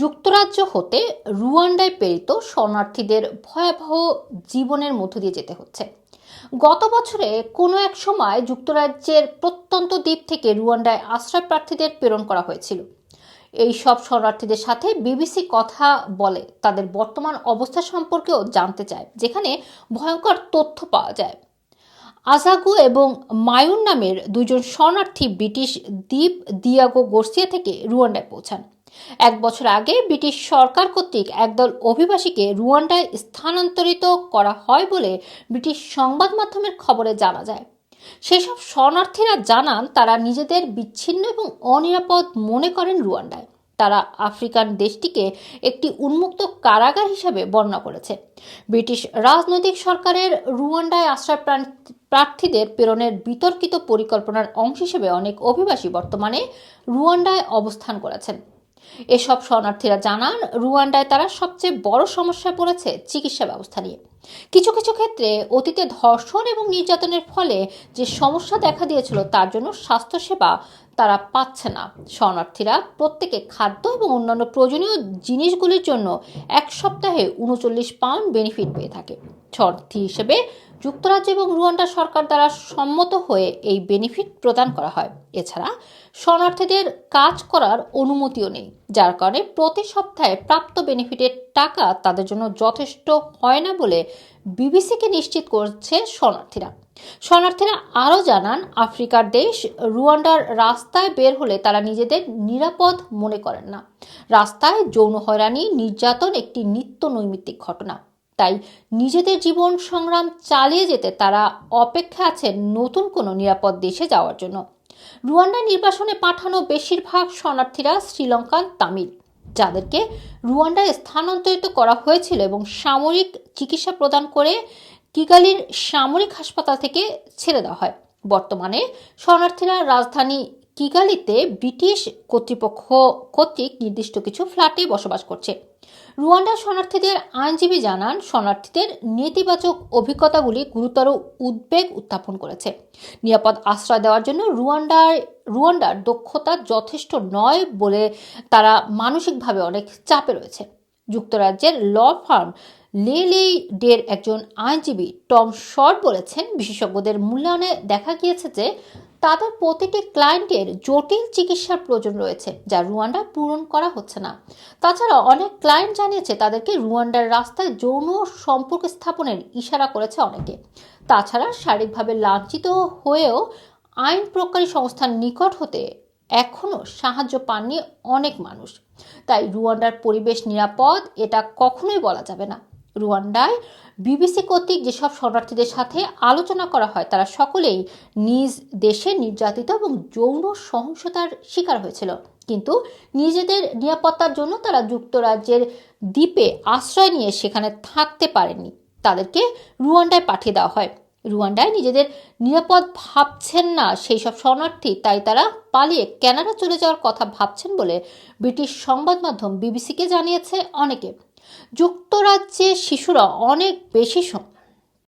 যুক্তরাজ্য হতে রুয়ান্ডায় প্রেরিত শরণার্থীদের ভয়াবহ জীবনের মধ্য দিয়ে যেতে হচ্ছে। গত বছরে কোনো এক সময় যুক্তরাজ্যের প্রত্যন্ত দ্বীপ থেকে রুয়ান্ডায় আশ্রয় প্রার্থীদের প্রেরণ করা হয়েছিল। এই সব শরণার্থীদের সাথে বিবিসি কথা বলে তাদের বর্তমান অবস্থা সম্পর্কেও জানতে চায়, যেখানে ভয়ঙ্কর তথ্য পাওয়া যায়। আজাগু এবং মায়ুন নামের দুজন শরণার্থী ব্রিটিশ দ্বীপ দিয়াগো গোর্সিয়া থেকে রুয়ান্ডায় পৌঁছান। এক বছর আগে ব্রিটিশ সরকার কর্তৃক একদল অভিবাসীকে রুয়ান্ডায় স্থানান্তরিত করা হয় বলে ব্রিটিশ সংবাদ মাধ্যমের খবরে জানা যায়। সেসব শরণার্থীরা জানান তারা নিজেদের বিচ্ছিন্ন এবং অনিরাপদ মনে করেন রুয়ান্ডায়। তারা আফ্রিকান দেশটিকে একটি উন্মুক্ত কারাগার হিসাবে বর্ণনা করেছে। ব্রিটিশ রাজনৈতিক সরকারের রুয়ান্ডায় আশ্রয় প্রার্থীদের প্রেরণের বিতর্কিত পরিকল্পনার অংশ হিসেবে অনেক অভিবাসী বর্তমানে রুয়ান্ডায় অবস্থান করেছেন। এসব শরণার্থীরা জানান, রুয়ান্ডায় তারা সবচেয়ে বড় সমস্যায় পড়েছে চিকিৎসা ব্যবস্থা নিয়ে। কিছু কিছু ক্ষেত্রে অতীতে ধর্ষণ এবং নির্যাতনের ফলে যে সমস্যা দেখা দিয়েছিল তার জন্য স্বাস্থ্যসেবা তারা পাচ্ছে না। শরণার্থীরা প্রত্যেকে খাদ্য এবং অন্যান্য প্রয়োজনীয় জিনিসগুলির জন্য এক সপ্তাহে উনচল্লিশ পাউন্ড বেনিফিট পেয়ে থাকে। শর্তার্থী হিসেবে যুক্তরাজ্য এবং রুয়ান্ডা সরকার দ্বারা সম্মত হয়ে এই বেনিফিট প্রদান করা হয়। এছাড়া শরণার্থীদের কাজ করার অনুমতিও নেই, যার কারণে প্রতি সপ্তাহে প্রাপ্ত বেনিফিটের টাকা তাদের জন্য যথেষ্ট হয় না বলে বিবিসিকে নিশ্চিত করছে শরণার্থীরা। শরণার্থীরা আরও জানান, আফ্রিকার দেশ রুয়ান্ডার রাস্তায় বের হলে তারা নিজেদের নিরাপদ মনে করেন না। রাস্তায় যৌন হয়রানি, নির্যাতন একটি নিত্য নৈমিত্তিক ঘটনা। তাই নিজেদের জীবন সংগ্রাম চালিয়ে যেতে তারা অপেক্ষা আছেন নতুন কোনো নিরাপদ দেশে যাওয়ার জন্য। রুয়ান্ডা নির্বাসনে পাঠানো বেশিরভাগ শরণার্থীরা শ্রীলঙ্কান তামিল, যাদেরকে রুয়ান্ডায় স্থানান্তরিত করা হয়েছিল এবং সামরিক চিকিৎসা প্রদান করে কিগালির সামরিক হাসপাতাল থেকে ছেড়ে দেওয়া হয়। বর্তমানে শরণার্থীরা রাজধানী কিগালিতে ব্রিটিশ কর্তৃপক্ষ কর্তৃক নির্দিষ্ট কিছু ফ্ল্যাটে বসবাস করছে। রুয়ান্ডা শরণার্থীদের আইনজীবী জানান, শরণার্থীদের নেতিবাচক অভিজ্ঞতাগুলি গুরুতর উদ্বেগ উত্থাপন করেছে। নিরাপদ আশ্রয় দেওয়ার জন্য রুয়ান্ডার রুয়ান্ডার দক্ষতা যথেষ্ট নয় বলে তারা মানসিকভাবে অনেক চাপে রয়েছে। যুক্তরাজ্যের ল ফার্ম লেলেই ডের একজন আইনজীবী টম শর্ট বলেছেন, বিশেষজ্ঞদের মূল্যায়নে দেখা গিয়েছে যে তাদের প্রতিটি ক্লায়েন্টের জটিল চিকিৎসার প্রয়োজন রয়েছে, যা রুয়ান্ডা পূরণ করা হচ্ছে না। তাছাড়া অনেক ক্লায়েন্ট জানিয়েছে তাদেরকে রুয়ান্ডার রাস্তায় যৌন সম্পর্ক স্থাপনের ইশারা করেছে অনেকে। তাছাড়া শারীরিকভাবে লাঞ্ছিত হয়েও আইন প্রকারী সংস্থার নিকট হতে এখনও সাহায্য পাননি অনেক মানুষ। তাই রুয়ান্ডার পরিবেশ নিরাপদ, এটা কখনোই বলা যাবে না। রুয়ান্ডায় বিবিসি কর্তৃক যেসব শরণার্থীদের সাথে আলোচনা করা হয়, তারা সকলেই নিজ দেশে নির্যাতিত এবং যৌন সহিংসতার শিকার হয়েছিল। কিন্তু নিজেদের নিরাপত্তার জন্য তারা যুক্তরাজ্যের দ্বীপে আশ্রয় নিয়ে সেখানে থাকতে পারেনি তাদেরকে রুয়ান্ডায় পাঠিয়ে দেওয়া হয়। রুয়ান্ডায় নিজেদের নিরাপদ ভাবছেন না সেই সব শরণার্থী, তাই তারা পালিয়ে কানাডা চলে যাওয়ার কথা ভাবছেন বলে ব্রিটিশ সংবাদ মাধ্যম বিবিসিকে জানিয়েছে অনেকে। যুক্তরাজ্যে শিশুরা অনেক বেশি